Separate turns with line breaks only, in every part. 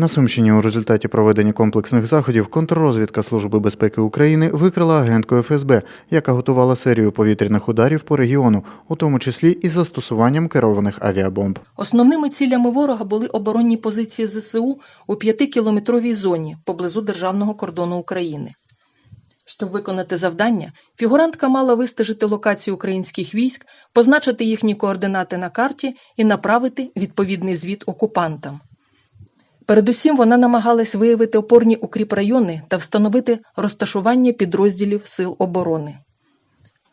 На Сумщині у результаті проведення комплексних заходів контррозвідка Служби безпеки України викрила агентку ФСБ, яка готувала серію повітряних ударів по регіону, у тому числі із застосуванням керованих авіабомб.
Основними цілями ворога були оборонні позиції ЗСУ у п'ятикілометровій зоні поблизу державного кордону України. Щоб виконати завдання, фігурантка мала вистежити локацію українських військ, позначити їхні координати на карті і направити відповідний звіт окупантам. Передусім вона намагалась виявити опорні укріпрайони та встановити розташування підрозділів Сил оборони.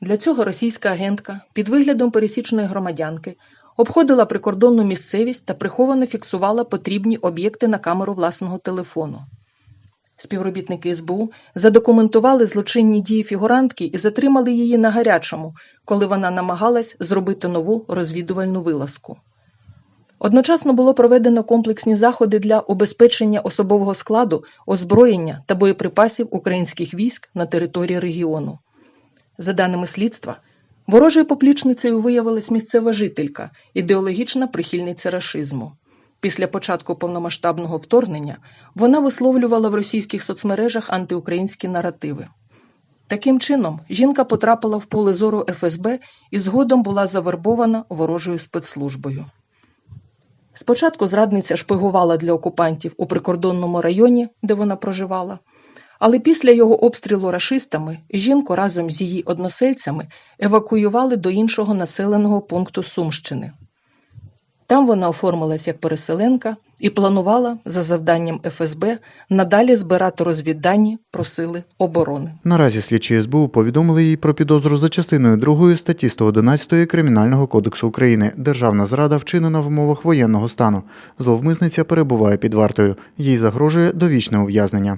Для цього російська агентка під виглядом пересічної громадянки обходила прикордонну місцевість та приховано фіксувала потрібні об'єкти на камеру власного телефону. Співробітники СБУ задокументували злочинні дії фігурантки і затримали її на гарячому, коли вона намагалась зробити нову розвідувальну вилазку. Одночасно було проведено комплексні заходи для убезпечення особового складу, озброєння та боєприпасів українських військ на території регіону. За даними слідства, ворожою поплічницею виявилась місцева жителька, ідеологічна прихильниця рашизму. Після початку повномасштабного вторгнення вона висловлювала в російських соцмережах антиукраїнські наративи. Таким чином, жінка потрапила в поле зору ФСБ і згодом була завербована ворожою спецслужбою. Спочатку зрадниця шпигувала для окупантів у прикордонному районі, де вона проживала, але після його обстрілу рашистами жінку разом з її односельцями евакуювали до іншого населеного пункту Сумщини. Там вона оформилась як переселенка і планувала за завданням ФСБ надалі збирати розвіддані про сили оборони.
Наразі слідчі СБУ повідомили їй про підозру за частиною 2 статті 111 Кримінального кодексу України Державна зрада вчинена в умовах воєнного стану. Зловмисниця перебуває під вартою. Їй загрожує довічне ув'язнення.